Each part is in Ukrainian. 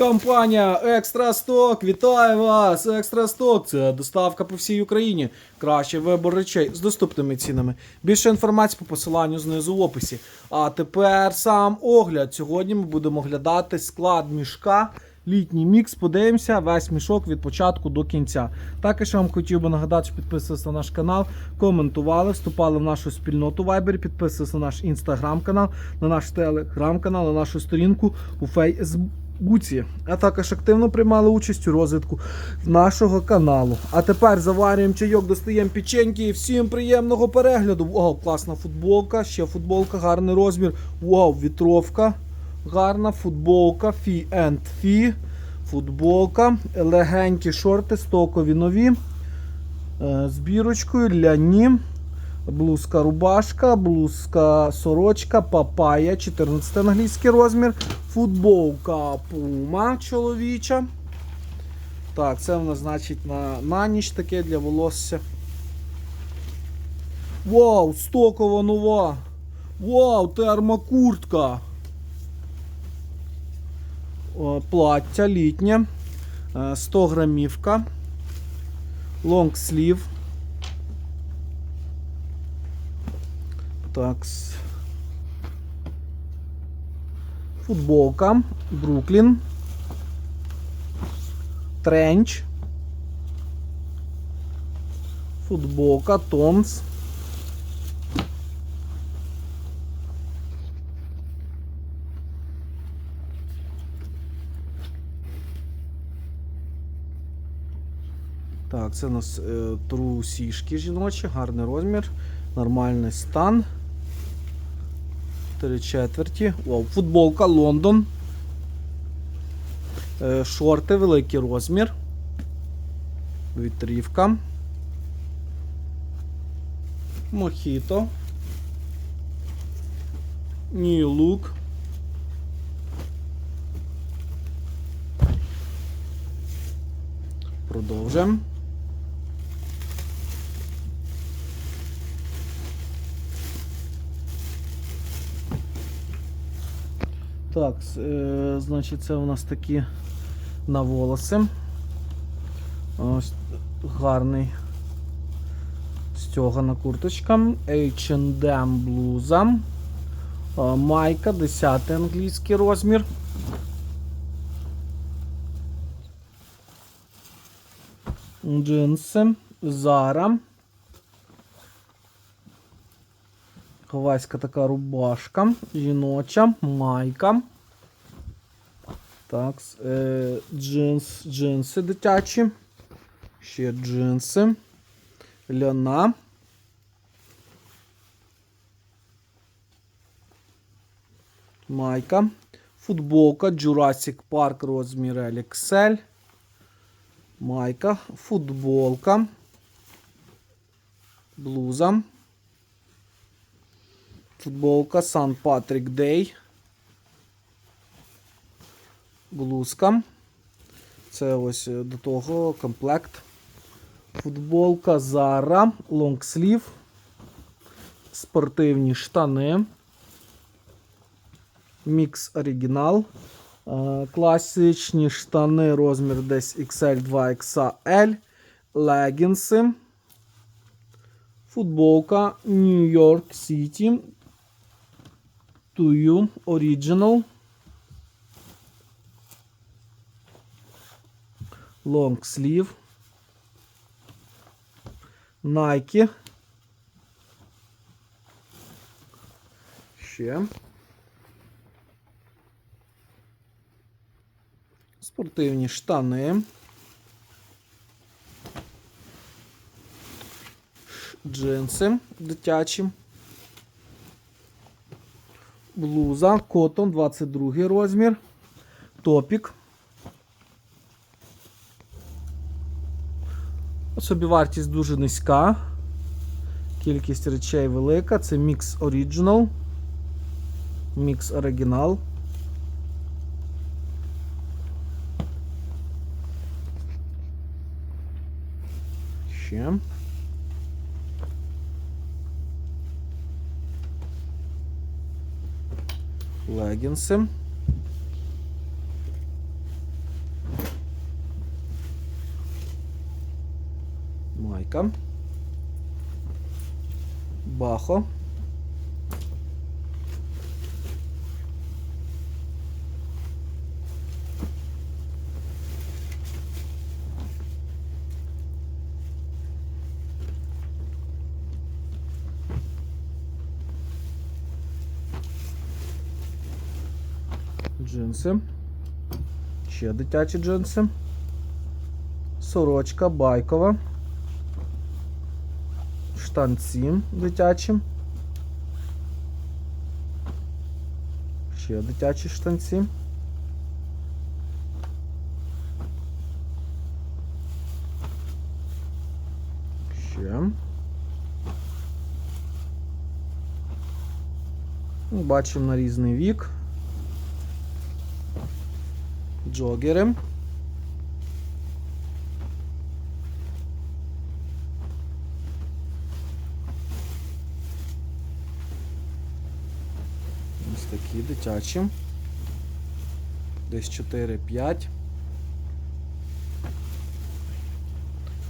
Компанія Екстра Сток вітає вас! Екстра Сток це доставка по всій Україні. Кращий вибор речей з доступними цінами. Більше інформації по посиланню знизу в описі. А тепер сам огляд. Сьогодні ми будемо оглядати склад мішка. Літній мікс, подивимося весь мішок від початку до кінця. Також я вам хотів би нагадати, що підписувалися на наш канал, коментували, вступали в нашу спільноту Viber, підписувалися на наш інстаграм-канал, на наш телеграм-канал, на нашу сторінку у Фейсбуці. А також активно приймали участь у розвитку нашого каналу. А тепер заварюємо чайок, достаємо печеньки і всім приємного перегляду. Вау, класна футболка, ще футболка, гарний розмір. Вау, вітровка. Гарна футболка Фі and Фі. Футболка, легенькі шорти, стокові нові. Е, З бірочкою, ляні. Блузка рубашка, блузка сорочка, папая, 14 англійський розмір. Футболка пума чоловіча. Так, це в нас значить на, на ніч таке для волосся. Вау, стокова нова! Вау, термокуртка! О, плаття літнє, е, 100 грамівка, лонгслів. Так. с- Футболка, Бруклін, Тренч, футболка, Томс. Так, це у нас е, трусішки жіночі, гарний розмір, нормальний стан. Три четверті. Вау, футболка Лондон. Е, шорти, великий розмір. Вітрівка. Мохіто. New Look. Продовжуємо. Так, е, значить, це у нас такі на волоси. Ось гарний стьогана курточка. H&M блуза. Е, Майка, 10 англійський розмір. Джинси. Зара. Хавайська така рубашка. Жіноча, майка. Так, е, джинс, джинси дитячі. Ще джинси. Ляна. Майка. Футболка Jurassic Park розмір XL. Майка. Футболка. Блуза. Футболка Сан Патрік Дей. Блузка. Це ось е, до того комплект. Футболка Zara, лонгслів. Спортивні штани. Мікс оригінал. Е, Класичні штани розмір десь XL 2XL. Легінси. Футболка New York City. To you Original. Long sleeve. Nike. Ще. Спортивні штани. Джинси дитячі. Блуза, котон, 22 розмір. Топік. Собівартість дуже низька. Кількість речей велика. Це мікс Original. Мікс оригінал. Ще. легінси. Майка. Бахо. Джинси. Ще дитячі джинси. Сорочка байкова. Штанці дитячі. Ще дитячі штанці. Ще. Бачимо на різний вік. Джогери. Ось такі дитячі. Десь 4-5.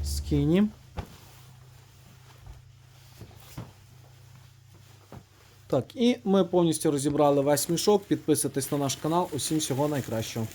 Скіні. Так, і ми повністю розібрали весь мішок. Підписуйтесь на наш канал. Усім всього найкращого.